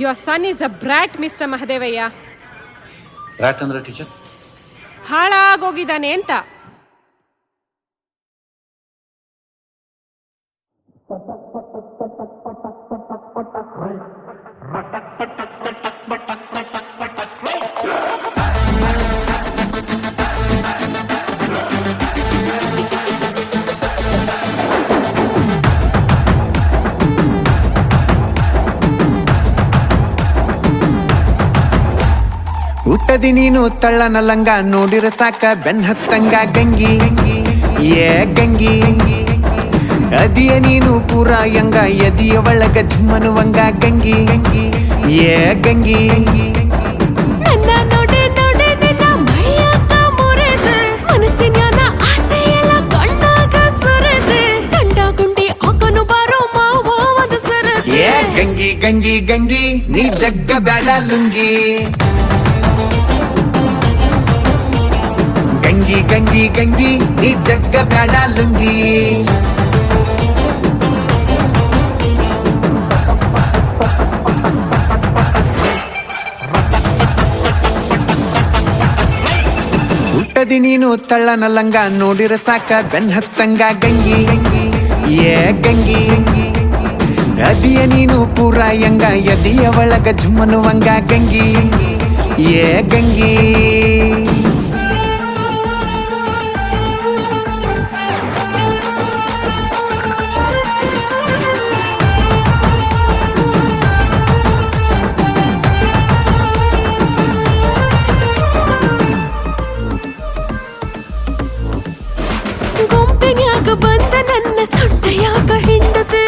Your son is a brat mister Mahadevayya brat ಅಂದ್ರೆ teacher ಹಾಳಾಗೋಗಿದ್ದಾನೆ ಅಂತ. ಹುಟ್ಟದಿ ನೀನು ತಳ್ಳನ ಲಂಗ ನೋಡಿರ ಸಾಕ ಬೆನ್ ಹತ್ತಂಗ ಗಂಗಿ ಏ ಗಂಗಿ ಅದಿಯ ನೀನು ಪೂರ ಯಂಗ ಎದಿಯ ಒಳಗ ಝುಮ್ಮನುವಂಗ ಗಂಗಿ ಏ ಗಂಗಿ ನನ್ನ ನೋಡೆ ನೋಡೆ ನಿನ್ನ ಮೈಯಾಗ ಮುರಿದು ಮನಸ್ಸಿನ್ಯಾನ ಆಸೆ ಎಲ್ಲ ಕಣ್ಣಾಗ ಸುರಿದು ಗಂಡ ಗುಂಡಿ ಹಾಕನು ಬಾರೋ ಮಾವ ಒಂದು ಸರದು ಏ ಗಂಗಿ ಗಂಗಿ ಗಂಗಿ ನೀ ಜಗ್ಗ ಬ್ಯಾಡ ಲುಂಗಿ ಗಂಗಿ ಗಂಗಿ ಗಂಗಿ ನೀ ಜಗ್ಗ ಬ್ಯಾಡ ಲುಂಗಿ ಹುಟ್ಟದಿ ನೀನು ತಳ್ಳನ ಲಂಗ ನೋಡಿರ ಸಾಕ ಬೆನ್ ಹತ್ತಂಗ ಗಂಗಿ ಏ ಗಂಗಿ ಅದಿಯ ನೀನು ಪೂರ ಯಂಗ ಎದಿಯ ಒಳಗ ಝುಮ್ಮನುವಂಗ ಗಂಗಿ ಏ ಗಂಗಿ ಗುಂಪಿನ್ಯಾಗ ಬಂದ ನನ್ನ ಸೊಟ್ಟೆಯಾಗ ಹಿಂಡದೆ?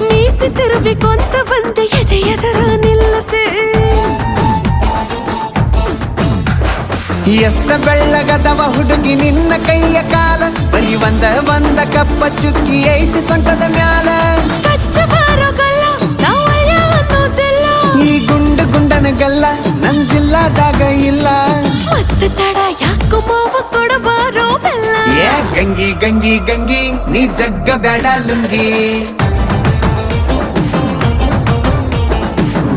ಮೀಸಿ ಅಂತ ಬಂದ ಎದೆ ಎದರ ನಿಲ್ಲದೆ? ಎಷ್ಟ ಬೆಳ್ಳಗದವ ಹುಡುಗಿ ನಿನ್ನ ಕೈಯ ಕಾಲ? ಬರೀ ಒಂದ ಒಂದ ಕಪ್ಪ ಚುಕ್ಕಿ ಐತಿ ಸೊಂಟದ ಮ್ಯಾಲ. ಈ ಗುಂಡು ಗುಂಡನ ಗಲ್ಲ ನನ್ ಜಿಲ್ಲಾದಾಗ ಇಲ್ಲ. ಮತ್ತೆ ತಡ ಯಾಕೋ ಮಾವ ಕೊಡಬಾರೋ ಬೆಲ್ಲ ಏ ಗಂಗಿ ಗಂಗಿ ಗಂಗಿ ನೀ ಜಗ್ಗ ಬೇಡ ಲುಂಗಿ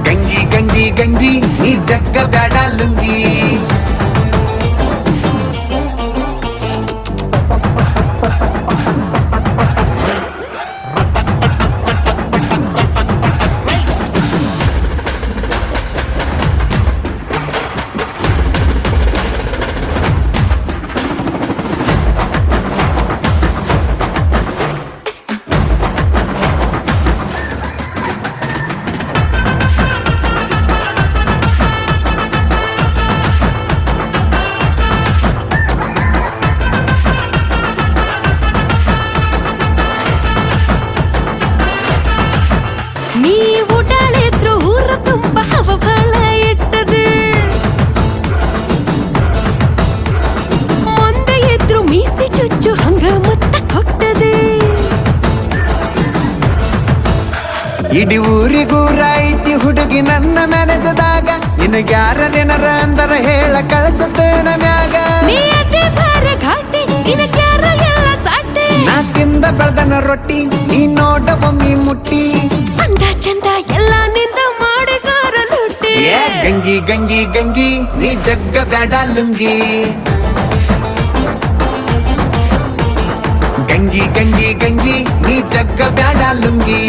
ಗಂಗಿ ಗಂಗಿ ಗಂಗಿ ನೀ ಜಗ್ಗ ಬೇಡ ಲುಂಗಿ ಇಡೀ ಊರಿಗೂರ ಐತಿ ಹುಡುಗಿ ನನ್ನ ಮ್ಯಾನೇಜದಾಗ ನಿನಗ್ಯಾರೇನರ ಅಂದರ ಹೇಳ ಕಳ್ಸತೇನ ಮ್ಯಾಗ. ನೀ ನಾಕಿಂದ ಬೆಳ್ದನ ರೊಟ್ಟಿ ನೀ ನೋಡ ಒಮ್ಮಿ ಮುಟ್ಟಿ. ಅಂದ ಚಂದ ಎಲ್ಲ ನಿಂದ ಮಾಡಿ ಲುಟ್ಟಿ ಗಂಗಿ ಗಂಗಿ ಗಂಗಿ ನೀ ಜಗ್ಗ ಬೇಡ ಲುಂಗಿ. ಗಂಗಿ ಗಂಗಿ ಗಂಗಿ ನೀ ಜಗ್ಗ ಬೇಡ ಲುಂಗಿ.